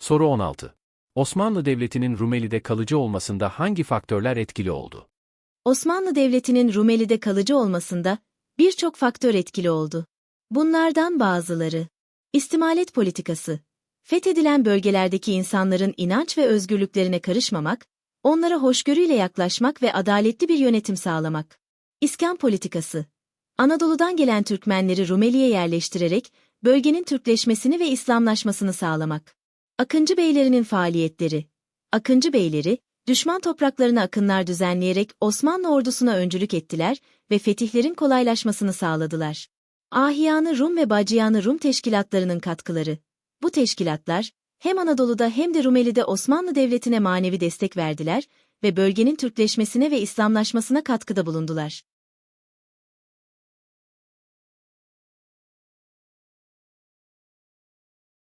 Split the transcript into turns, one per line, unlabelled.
Soru 16. Osmanlı Devleti'nin Rumeli'de kalıcı olmasında hangi faktörler etkili oldu?
Osmanlı Devleti'nin Rumeli'de kalıcı olmasında birçok faktör etkili oldu. Bunlardan bazıları. İstimalet politikası. Fethedilen bölgelerdeki insanların inanç ve özgürlüklerine karışmamak, onlara hoşgörüyle yaklaşmak ve adaletli bir yönetim sağlamak. İskan politikası. Anadolu'dan gelen Türkmenleri Rumeli'ye yerleştirerek bölgenin Türkleşmesini ve İslamlaşmasını sağlamak. Akıncı beylerinin faaliyetleri. Akıncı beyleri, düşman topraklarına akınlar düzenleyerek Osmanlı ordusuna öncülük ettiler ve fetihlerin kolaylaşmasını sağladılar. Ahiyanı Rum ve Bacıyanı Rum teşkilatlarının katkıları. Bu teşkilatlar, hem Anadolu'da hem de Rumeli'de Osmanlı Devleti'ne manevi destek verdiler ve bölgenin Türkleşmesine ve İslamlaşmasına katkıda bulundular.